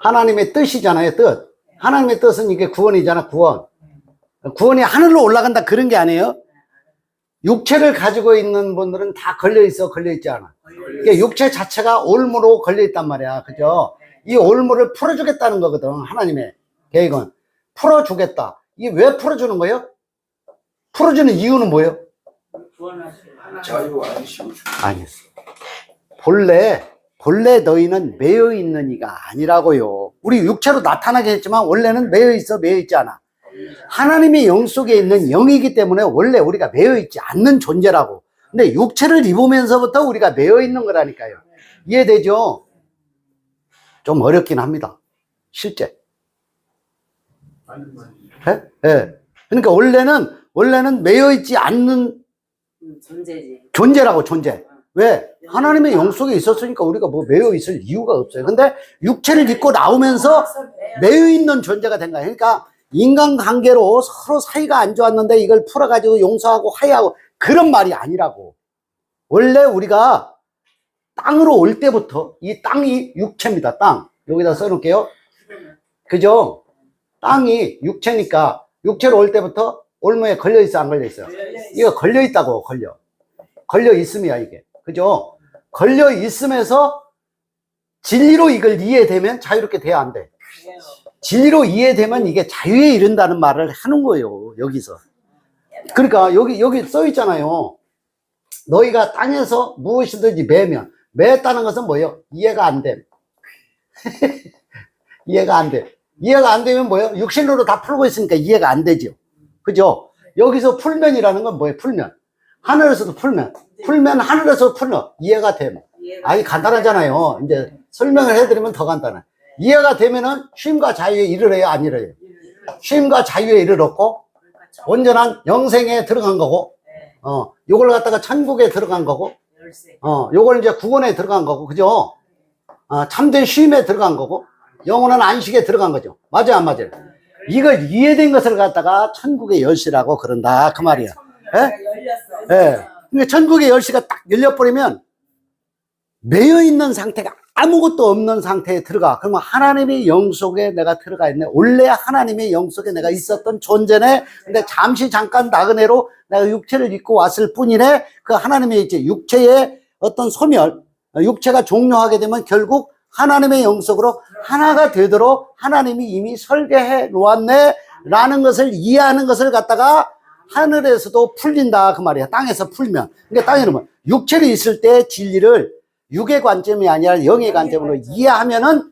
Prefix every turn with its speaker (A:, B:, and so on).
A: 하나님의 뜻이잖아요, 뜻. 하나님의 뜻은 이게 구원이잖아, 구원. 구원이 하늘로 올라간다 그런 게 아니에요. 육체를 가지고 있는 분들은 다 걸려 있어, 걸려 있지 않아. 이게 육체 자체가 올무로 걸려 있단 말이야. 그죠? 이 올무를 풀어주겠다는 거거든. 하나님의 계획은. 풀어주겠다. 이게 왜 풀어주는 거예요? 풀어주는 이유는 뭐예요?
B: 자유 안식을 주.
A: 아니었어. 본래, 본래 너희는 매여 있는 이가 아니라고요. 우리 육체로 나타나게 했지만 원래는 매여 있어, 매여 있지 않아. 하나님의 영 속에 있는 영이기 때문에 원래 우리가 매여 있지 않는 존재라고. 근데 육체를 입으면서부터 우리가 매여 있는 거라니까요. 이해되죠? 좀 어렵긴 합니다. 실제. 예? 예. 그러니까 원래는, 원래는 매여 있지 않는
C: 음, 존재지.
A: 존재라고 존재. 왜? 하나님의 영 속에 있었으니까 우리가 뭐 매여 있을 이유가 없어요. 근데 육체를 입고 나오면서 매여 있는 존재가 된 거야. 그러니까 인간 관계로 서로 사이가 안 좋았는데 이걸 풀어가지고 용서하고 화해하고 그런 말이 아니라고. 원래 우리가 땅으로 올 때부터 이 땅이 육체입니다. 땅. 여기다 써놓을게요. 그죠? 땅이 육체니까 육체로 올 때부터 올무에 걸려 있어 안 걸려 있어요? 이거 걸려 있다고 걸려. 걸려 있음이야 이게. 그죠? 걸려 있음에서 진리로 이걸 이해되면 자유롭게 돼야 안 돼. 진리로 이해되면 이게 자유에 이른다는 말을 하는 거예요. 여기서. 그러니까 여기 여기 써 있잖아요. 너희가 땅에서 무엇이든지 매면 매했다는 것은 뭐예요? 이해가 안 됨. 이해가 안 돼. 이해가 안 되면 뭐예요? 육신으로 다 풀고 있으니까 이해가 안 되죠. 그죠? 여기서 풀면이라는 건 뭐예요? 풀면. 하늘에서도 풀면. 풀면 하늘에서 풀면 이해가 됨. 아니 간단하잖아요. 이제 설명을 해드리면 더 간단해. 이해가 되면은 쉼과 자유에 이르러요, 안 이르러요? 쉼과 자유에 이르렀고 온전한 영생에 들어간 거고, 어, 요걸 갖다가 천국에 들어간 거고. 어, 요걸 이제 구원에 들어간 거고, 그죠? 어, 참된 쉼에 들어간 거고, 영원한 안식에 들어간 거죠. 맞아요, 안 맞아요? 이걸 이해된 것을 갖다가 천국의 열쇠라고 그런다, 그 말이야. 예?
C: 열
A: 근데 천국의 열쇠가 딱 열려버리면 매여 있는 상태가 아무것도 없는 상태에 들어가. 그러면 하나님의 영 속에 내가 들어가 있네. 원래 하나님의 영 속에 내가 있었던 존재네. 근데 잠시 잠깐 나그네로 내가 육체를 입고 왔을 뿐이네. 그 하나님의 이제 육체의 어떤 소멸, 육체가 종료하게 되면 결국 하나님의 영 속으로 하나가 되도록 하나님이 이미 설계해 놓았네. 라는 것을 이해하는 것을 갖다가 하늘에서도 풀린다 그 말이야. 땅에서 풀면. 그러니까 땅에는 뭐 육체를 있을 때 진리를 육의 관점이 아니라 영의 관점으로 이해하면은